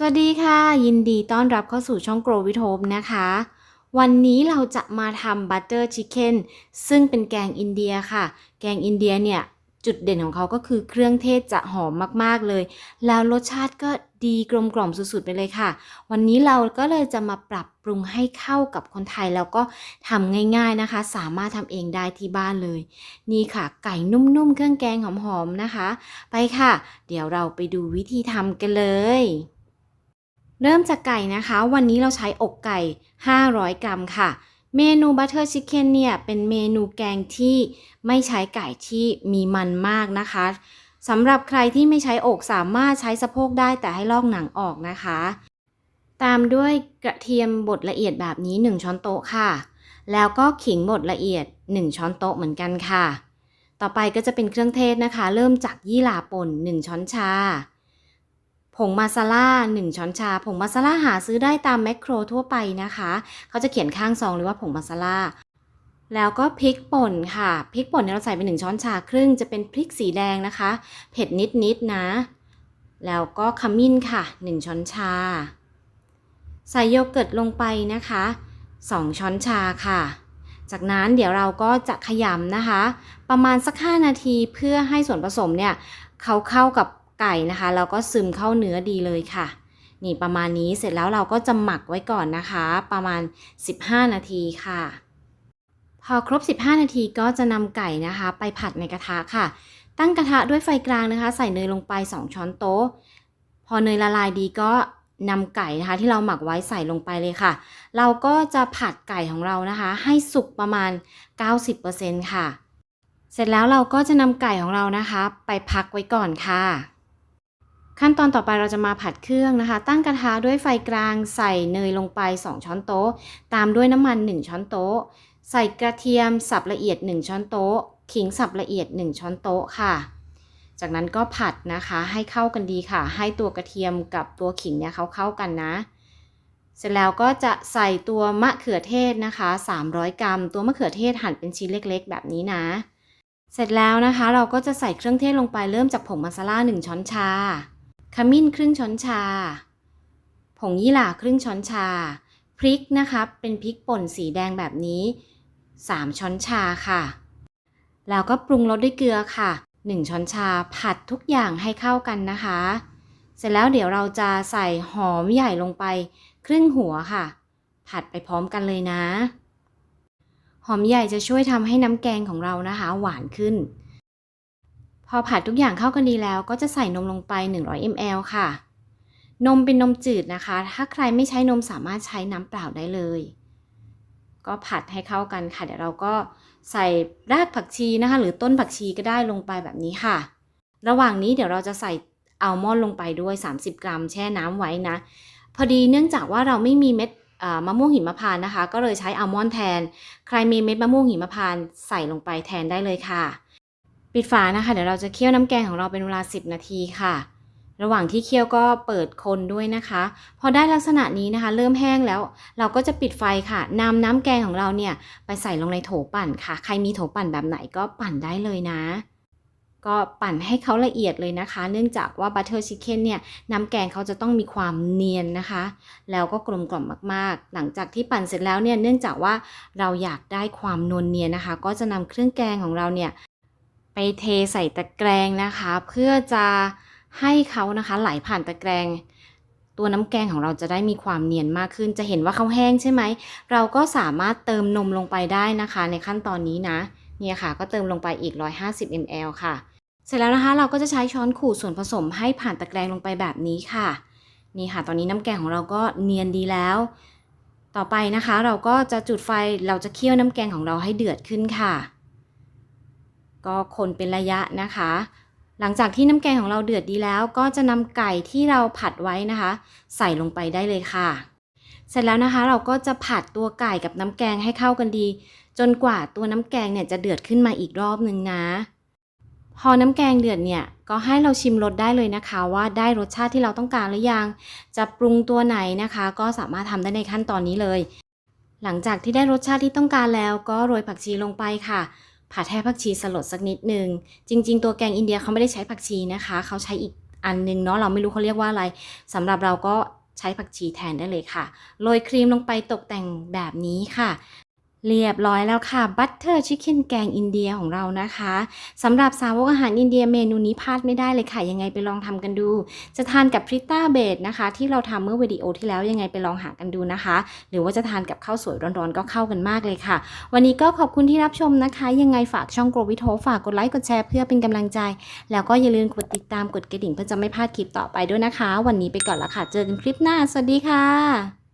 สวัสดีค่ะ ยินดีต้อนรับเข้าสู่ช่อง Grow with Hope นะคะ วันนี้เราจะมาทำ Butter Chicken ซึ่งเป็นแกงอินเดียค่ะ แกงอินเดียเนี่ย จุดเด่นของเขาก็คือเครื่องเทศจะหอมมากๆเลย แล้วรสชาติก็ดีกลมกล่อมสุดๆไปเลยค่ะ วันนี้เราก็เลยจะมาปรับปรุงให้เข้ากับคนไทยแล้วก็ทำง่ายๆนะคะ สามารถทำเองได้ที่บ้านเลย นี่ค่ะ ไก่นุ่มๆเครื่องแกงหอมๆนะคะ ไปค่ะ เดี๋ยวเราไปดูวิธีทำกันเลย เริ่มจากไก่นะคะ วันนี้เราใช้อกไก่ 500 กรัมค่ะ เมนูบัตเตอร์ชิคเก้นเนี่ย เป็นเมนูแกงที่ไม่ใช้ไก่ที่มีมันมากนะคะสำหรับใครที่ไม่ใช้อกสามารถใช้สะโพกได้แต่ให้ลอกหนังออกนะคะ ตามด้วยกระเทียมบดละเอียดแบบนี้ 1 ช้อนโต๊ะค่ะ แล้วก็ขิงบดละเอียด 1 ช้อนโต๊ะเหมือนกันค่ะ ต่อไปก็จะเป็นเครื่องเทศนะคะ เริ่มจากยี่หร่าป่น 1 ช้อนชา ผงมาซาล่า1ช้อนชา ผงมาซาล่าหาซื้อได้ตามแมคโครทั่วไปนะคะ เขาจะเขียนข้างซองเลยว่าผงมาซาล่าแล้วก็พริกป่นค่ะ พริกป่นเนี่ยเราใส่ไป1ช้อนชาครึ่งจะเป็นพริกสีแดงนะคะ เผ็ดนิดๆนะ แล้วก็ขมิ้นค่ะ 1 ช้อนชา ใส่โยเกิร์ตลงไปนะคะ 2 ช้อนชาค่ะ จากนั้นเดี๋ยวเราก็จะขยำนะคะ ประมาณสัก 5 นาทีเพื่อให้ส่วนผสมเนี่ยเขาเข้ากับ ไก่นะคะแล้วก็ซึมเข้าเนื้อดีเลยค่ะ นี่ประมาณนี้เสร็จแล้วเราก็จะหมักไว้ก่อนนะคะ ประมาณ 15 นาทีค่ะ พอครบ 15 นาทีก็จะนำไก่นะคะ ไปผัดในกระทะค่ะ ตั้งกระทะด้วยไฟกลางนะคะ ใส่เนยลงไป 2 ช้อนโต๊ะ พอเนยละลายดีก็นำไก่นะคะที่เราหมักไว้ใส่ลงไปเลยค่ะ เราก็จะผัดไก่ของเรานะคะ ให้สุกประมาณ 90%ค่ะ เสร็จแล้วเราก็จะนำไก่ของเรานะคะ ไปพักไว้ก่อนค่ะ ขั้นตอนต่อไปเราจะมาผัดเครื่องนะคะ ตั้งกระทะด้วยไฟกลางใส่เนยลงไป 2 ช้อนโต๊ะ ตามด้วยน้ำมัน 1 ช้อนโต๊ะ ใส่กระเทียมสับละเอียด 1 ช้อนโต๊ะ ขิงสับละเอียด 1 ช้อนโต๊ะค่ะ จากนั้นก็ผัดนะคะให้เข้ากันดีค่ะ ให้ตัวกระเทียมกับตัวขิงเนี่ยเขาเข้ากันนะ เสร็จแล้วก็จะใส่ตัวมะเขือเทศนะคะ 300 กรัม ตัวมะเขือเทศหั่นเป็นชิ้นเล็กๆ แบบนี้นะ เสร็จแล้วนะคะ เราก็จะใส่เครื่องเทศลงไปเริ่มจากผงมาซาล่า1ช้อนชา ขมิ้นครึ่งช้อนชา ผงยี่หร่าครึ่งช้อนชา พริกนะคะเป็นพริกป่นสีแดงแบบนี้ 3 ช้อนชาค่ะ แล้วก็ปรุงรสด้วยเกลือค่ะ 1 ช้อนชาผัดทุกอย่างให้เข้ากันนะคะ เสร็จแล้วเดี๋ยวเราจะใส่หอมใหญ่ลงไปครึ่งหัวค่ะ ผัดไปพร้อมกันเลยนะ หอมใหญ่จะช่วยทำให้น้ำแกงของเรานะคะ หวานขึ้น พอผัดทุกอย่างเข้ากันดีแล้วก็จะใส่นมลงไป 100 ml ค่ะ นมเป็นนมจืดนะคะ ถ้าใครไม่ใช้นมสามารถใช้น้ำเปล่าได้เลย ก็ผัดให้เข้ากันค่ะ เดี๋ยวเราก็ใส่รากผักชีนะคะ หรือต้นผักชีก็ได้ลงไปแบบนี้ค่ะ ระหว่างนี้เดี๋ยวเราจะใส่อัลมอนด์ลงไปด้วย 30 กรัม แช่น้ำไว้นะ พอดีเนื่องจากว่าเราไม่มีเม็ดมะม่วงหิมพานต์นะคะ ก็เลยใช้อัลมอนด์แทน ใครมีเม็ดมะม่วงหิมพานต์ใส่ลงไปแทนได้เลยค่ะ ปิดฝานะคะเดี๋ยวเราจะเคี่ยวน้ำแกงของเราเป็นเวลา 10 นาทีค่ะ ระหว่างที่เคี่ยวก็เปิดคนด้วยนะคะ พอได้ลักษณะนี้นะคะ เริ่มแห้งแล้ว เราก็จะปิดไฟค่ะนำน้ำแกงของเราเนี่ยไปใส่ลงในโถปั่นค่ะ ใครมีโถปั่นแบบไหนก็ปั่นได้เลยนะก็ปั่นให้เขาละเอียดเลยนะคะ เนื่องจากว่าบัตเตอร์ชิคเก้นเนี่ยน้ำแกงเขาจะต้องมีความเนียนนะคะ แล้วก็กลมกล่อมมากๆ หลังจากที่ปั่นเสร็จแล้วเนี่ยเนื่องจากว่าเราอยากได้ความนวลเนียนนะคะ ก็จะนำเครื่องแกงของเราเนี่ย ไปเทใส่ตะแกรงนะคะ เพื่อจะให้เขานะคะไหลผ่านตะแกรงตัวน้ำแกงของเราจะได้มีความเนียนมากขึ้น จะเห็นว่าเขาแห้งใช่ไหม เราก็สามารถเติมนมลงไปได้นะคะ ในขั้นตอนนี้นะ เนี่ยค่ะ ก็เติมลงไปอีก 150 ml ค่ะ เสร็จแล้วนะคะ เราก็จะใช้ช้อนขูดส่วนผสมให้ผ่านตะแกรงลงไปแบบนี้ค่ะ นี่ค่ะ ตอนนี้น้ำแกงของเราก็เนียนดีแล้ว ต่อไปนะคะ เราก็จะจุดไฟ เราจะเคี่ยวน้ำแกงของเราให้เดือดขึ้นค่ะ ก็คนเป็นระยะนะคะ หลังจากที่น้ำแกงของเราเดือดดีแล้ว ก็จะนำไก่ที่เราผัดไว้นะคะ ใส่ลงไปได้เลยค่ะ เสร็จแล้วนะคะเราก็จะผัดตัวไก่กับน้ำแกงให้เข้ากันดี จนกว่าตัวน้ำแกงเนี่ยจะเดือดขึ้นมาอีกรอบหนึ่งนะ พอน้ำแกงเดือดเนี่ยก็ให้เราชิมรสได้เลยนะคะ ว่าได้รสชาติที่เราต้องการหรือยัง จะปรุงตัวไหนนะคะ ก็สามารถทำได้ในขั้นตอนนี้เลย หลังจากที่ได้รสชาติที่ต้องการแล้ว ก็โรยผักชีลงไปค่ะ ผัดแท้ผักชีสลดสักนิดนึง จริง ๆ ตัวแกงอินเดียเขาไม่ได้ใช้ผักชีนะคะ เขาใช้อีกอันนึงเนาะเราไม่รู้เขาเรียกว่าอะไรสำหรับเราก็ใช้ผักชีแทนได้เลยค่ะ โรยครีมลงไปตกแต่งแบบนี้ค่ะ เรียบร้อยแล้วค่ะบัตเตอร์ชิคเก้นแกงอินเดียของเรานะคะสำหรับสาวกอาหารอินเดียเมนูนี้พลาดไม่ได้เลยค่ะ ยังไงไปลองทำกันดู จะทานกับพริตต้าเบดนะคะ ที่เราทำเมื่อวิดีโอที่แล้วยังไงไปลองหากันดูนะคะ หรือว่าจะทานกับข้าวสวยร้อนๆ ก็เข้ากันมากเลยค่ะ วันนี้ก็ขอบคุณที่รับชมนะคะ ยังไงฝากช่องโกรวิทโฮฝากกดไลค์กดแชร์เพื่อเป็นกำลังใจ แล้วก็อย่าลืมกดติดตามกดกระดิ่งเพื่อจะไม่พลาดคลิปต่อไปด้วยนะคะ วันนี้ไปก่อนละค่ะ เจอกันคลิปหน้าสวัสดีค่ะ